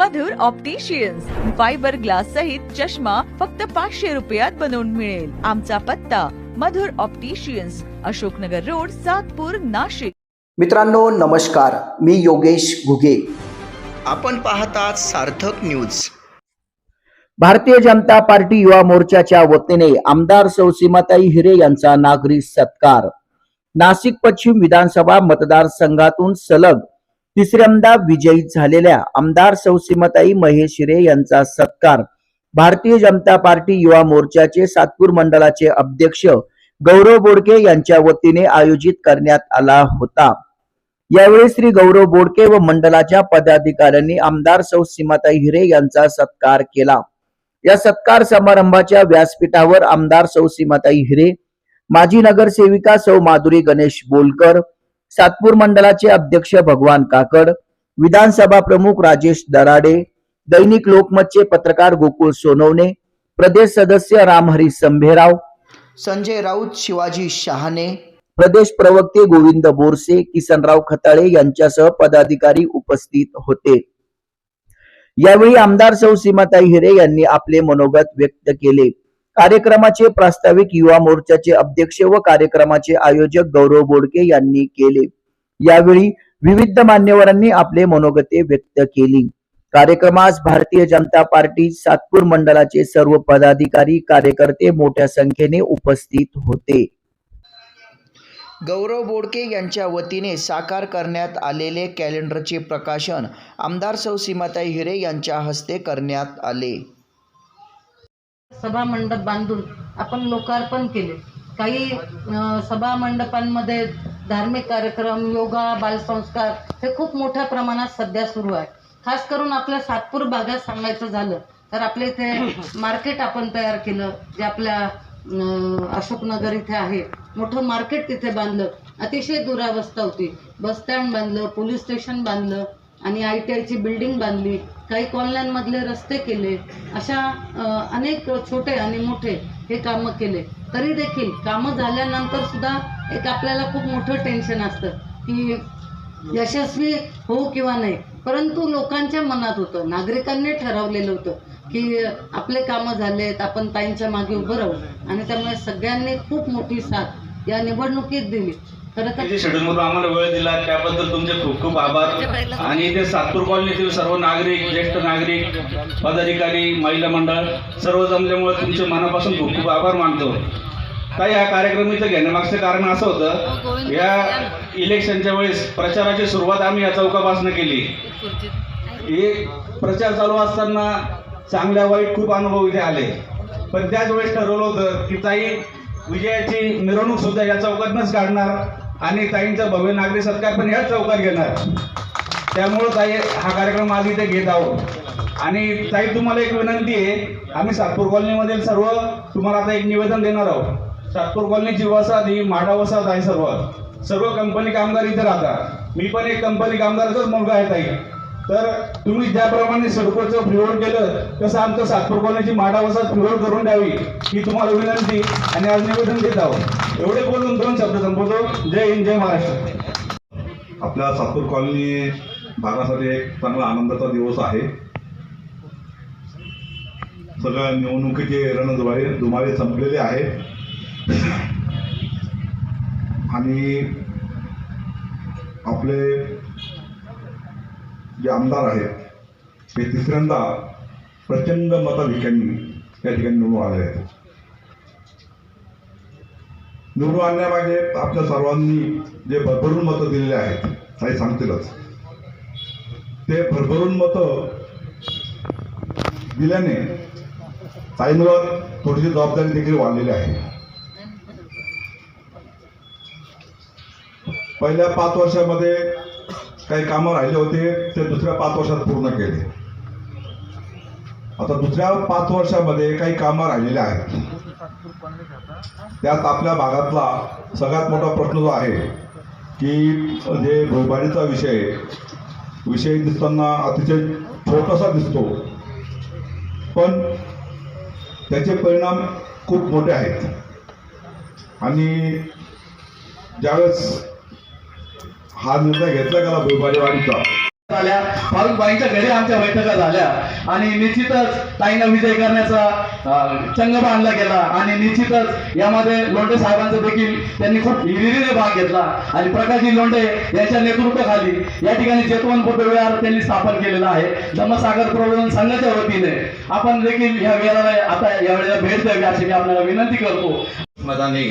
मधुर opticians fibre glass सहित चष्मा फक्त पाचशे रुपयात बनवून मिळेल. आमचा पत्ता मधुर ऑप्टिशियन्स अशोकनगर रोड सातपूर नाशिक. मित्रांनो नमस्कार. मी योगेश घुगे. आपण पाहतात सार्थक न्यूज भारतीय जनता पार्टी युवा मोर्चाच्या वतीने आमदार सौ सीमाताई हिरे यांचा नागरी सत्कार. नाशिक पश्चिम विधानसभा मतदारसंघातून सलग तिसऱ्यांदा विजयी झालेल्या आमदार सौसीमताई महेश शिरे यांचा सत्कार. भारतीय जनता पार्टी युवा मोर्चाचे सातपूर मंडळाचे अध्यक्ष गौरव बोडके यांच्या वतीने आयोजित करण्यात आला होता. यावेळी श्री गौरव बोडके व मंडळाच्या पदाधिकाऱ्यांनी आमदार सौ सीमाताई हिरे यांचा सत्कार केला. या सत्कार समारंभाच्या व्यासपीठावर आमदार सौ सीमाताई हिरे माजी नगरसेविका सौ माधुरी गणेश बोलकर सातपूर मंडळाचे अध्यक्ष भगवान काकड विधानसभा प्रमुख राजेश दराडे दैनिक लोकमतचे पत्रकार गोकुळ सोनवणे प्रदेश सदस्य रामहरी संभेराव संजय राऊत शिवाजी शहाणे प्रदेश प्रवक्ते गोविंद बोरसे किसनराव खताळे यांच्यासह पदाधिकारी उपस्थित होते. यावेळी आमदार सौ सीमाताई हिरे यांनी आपले मनोगत व्यक्त केले. कार्यक्रमाचे प्रास्ताविक युवा मोर्चाचे अध्यक्ष व कार्यक्रमाचे आयोजक गौरव बोडके यांनी केले. यावेळी विविध मान्यवरांनी आपले मनोगते व्यक्त केली. कार्यक्रमास भारतीय जनता पार्टी सातपूर मंडळाचे सर्व पदाधिकारी कार्यकर्ते मोठ्या संख्येने उपस्थित होते. गौरव बोडके यांच्या वतीने साकार करण्यात आलेले कॅलेंडरचे प्रकाशन आमदार सौ सीमाताई हिरे यांच्या हस्ते करण्यात आले. सभा मंडप बांधून आपण लोकार्पण केले. काही सभामंडपांमध्ये सभा मंडपांमध्ये धार्मिक कार्यक्रम योगा बालसंस्कार हे खूप मोठ्या प्रमाणात सध्या सुरू आहे. खास करून आपल्या सातपूर भागात सांगायचं झालं तर आपल्या इथे मार्केट आपण तयार केलं जे आपल्या अशोकनगर इथे आहे. मोठं मार्केट तिथे बांधलं. अतिशय दुरावस्था होती. बस स्टँड बांधलं पोलीस स्टेशन बांधलं आणि आय टी आयची बिल्डिंग बांधली काही कॉलन्यांमधले रस्ते केले अशा अनेक छोटे आणि मोठे हे कामं केले. तरी देखील कामं झाल्यानंतर सुद्धा एक आपल्याला खूप मोठं टेन्शन असतं की यशस्वी हो किंवा नाही. परंतु लोकांच्या मनात होतं नागरिकांनी ठरवलेलं होतं की आपले कामं झालेत आपण ताईंच्या मागे उभं राहू. आणि त्यामुळे सगळ्यांनी खूप मोठी साथ या निवडणुकीत दिली. शेड्यूल मधून आम्हाला वेळ दिला. त्याबद्दल तुमचे खूप खूप आभार. आणि इथे सातपूर कॉलनीतील सर्व नागरिक ज्येष्ठ नागरिक पदाधिकारी महिला मंडळ सर्व जमल्यामुळे तुमचे मनापासून खूप खूप आभार मानतो. ताई हा कार्यक्रम इथं घेण्यामागचं कारण असं होतं या इलेक्शनच्या वेळेस प्रचाराची सुरुवात आम्ही या चौकापासून केली. हे प्रचार चालू असताना चांगल्या वाईट खूप अनुभव इथे आले. पण त्याच वेळेस ठरवलं होतं की ताई विजयाची मिरवणूक सुद्धा या चौकातनंच काढणार. आणि ताईंचा भव्य नागरी सत्कार पण याच चौकात घेणार. त्यामुळं ताई हा कार्यक्रम आज इथे घेत आहोत. आणि ताई तुम्हाला एक विनंती आहे आम्ही सातपूर कॉलनीमधील सर्व तुम्हाला आता एक निवेदन देणार आहोत. सातपूर कॉलनीची वसाहत ही माडा वसाहत आहे सर्व. सर्व कंपनी कामगार इथे राहतात. मी पण एक कंपनी कामगाराचाच मुलगा आहे ताई. तर तुम्ही ज्याप्रमाणे सडकोचं फ्रीहोल्ड केलं तसं आमचं सातपूर कॉलनीची माडावसात फ्रीहोल्ड करून द्यावी ही तुम्हाला विनंती आणि आज निवेदन देत आहोत. एवढे बोलून दोन शब्द संपवतो. जय हिंद जय महाराष्ट्र. आपल्या सातपूर कॉलनी भागासाठी एक चांगला आनंदाचा दिवस आहे. सगळ्या निवडणुकीचे रणधुमाळे धुमाळे संपलेले आहे आणि आपले जे आमदार आहेत ते तिसऱ्यांदा प्रचंड मताधिक्यांनी या ठिकाणी निवडून आले आहेत. निवडून आणण्यामागे आपल्या सर्वांनी जे भरभरून मतं दिलेले आहेत काही सांगतीलच. ते भरभरून मतं दिल्याने ताईंवर थोडीशी जबाबदारी देखील वाढलेली आहे. पहिल्या पाच वर्षामध्ये काही कामं राहिले होते ते दुसऱ्या पाच वर्षात पूर्ण केले. आता दुसऱ्या पाच वर्षामध्ये काही कामं राहिलेली आहेत. त्यात आपल्या भागातला सगळ्यात मोठा प्रश्न जो आहे की जे भोपाळीचा विषय विषय दिसताना अतिशय छोटासा दिसतो. पण त्याचे परिणाम खूप मोठे आहेत. आणि ज्यावेळेस हा निर्णय घेतला गेला भोपाळी वाढीचा झाल्या फारुखबाईंच्या घरी आमच्या बैठका झाल्या. आणि निश्चितच ताईंना विजय करण्याचा चंग बांधला गेला. आणि निश्चितच यामध्ये लोंढे साहेबांचा देखील त्यांनी खूप हिरिरीने भाग घेतला. आणि प्रकाशजी लोंढे यांच्या नेतृत्वाखाली या ठिकाणी जेतवन बुद्धविहार त्यांनी स्थापन केलेलं आहे. धम्मसागर प्रबोधन संघाच्या वतीने आपण देखील ह्या वेळाला आता यावेळेला भेट द्यावी अशी मी आपल्याला विनंती करतो. मताने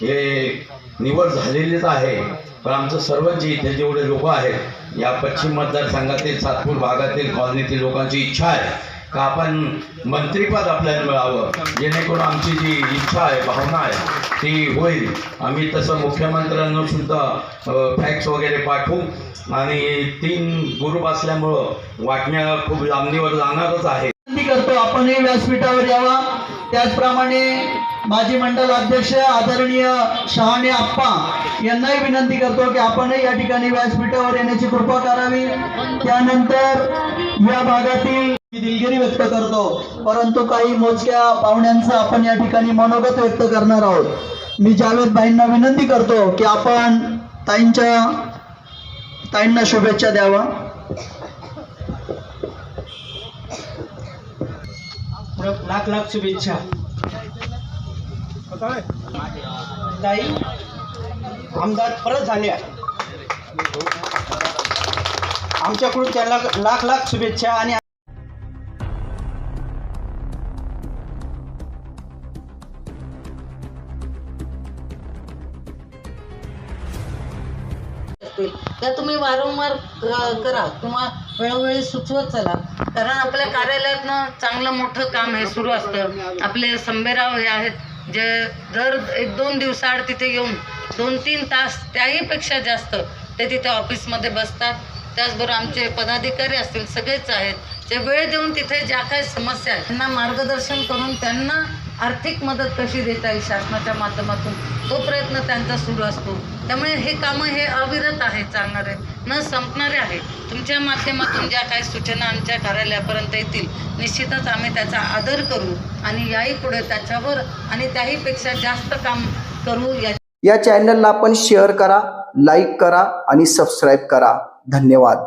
हे निवड झालेलीच आहे. पण आमचं सर्वच जे इथे जेवढे लोक आहेत या पश्चिम मतदारसंघातील सातपूर भागातील कॉलनीतील लोकांची इच्छा आहे का आपण मंत्रीपद आपल्याला मिळावं? जेणेकरून आमची जी इच्छा आहे भावना आहे ती होईल. आम्ही तसं मुख्यमंत्र्यांना सुद्धा फॅक्स वगैरे पाठवू. आणि तीन ग्रुप असल्यामुळं वाटण्या खूप लांबणीवर जाणारच आहे. करतो आपणही व्यासपीठावर यावा. त्याचप्रमाणे माजी मंडल अध्यक्ष आदरणीय शहाणे आप्पा यांनाही विनंती करतो की आपणही या ठिकाणी व्यासपीठावर येण्याची कृपा करावी. त्यानंतर या भागातील दिलगिरी व्यक्त करतो परंतु काही मोजक्या पाहुण्यांचं आपण या ठिकाणी मनोगत व्यक्त करणार आहोत. मी जावेद भाईंना विनंती करतो की आपण ताईंच्या ताईंना शुभेच्छा द्यावा. लाख लाख शुभेच्छा. ताई आमदार परत आहे आमच्याकडून त्यांना लाख लाख शुभेच्छा आणि त्या तुम्ही वारंवार करा किंवा वेळोवेळी सुचवत चला. कारण आपल्या कार्यालयातनं चांगलं मोठं काम हे सुरू असतं. आपले संबेराव हे आहेत जे दर एक दोन दिवसाआड तिथे येऊन दोन तीन तास त्याहीपेक्षा जास्त ते तिथे ऑफिसमध्ये बसतात. त्याचबरोबर आमचे पदाधिकारी असतील सगळेच आहेत. ते वेळ देऊन तिथे ज्या काही समस्या आहेत त्यांना मार्गदर्शन करून त्यांना आर्थिक मदत कशी देता येईल शासनाच्या माध्यमातून? तो प्रयत्न त्यांचा सुरू असतो. त्यामुळे हे कामं हे अविरत आहे चालणारे न संपणारे आहे तुमच्या माध्यमातून ज्या काही सूचना आमच्या कार्यालयापर्यंत येतील निश्चितच आम्ही त्याचा आदर करू आणि याही पुढे त्याच्यावर आणि त्याहीपेक्षा जास्त काम करू या या चॅनलला आपण शेअर करा लाईक करा आणि सबस्क्राईब करा. धन्यवाद.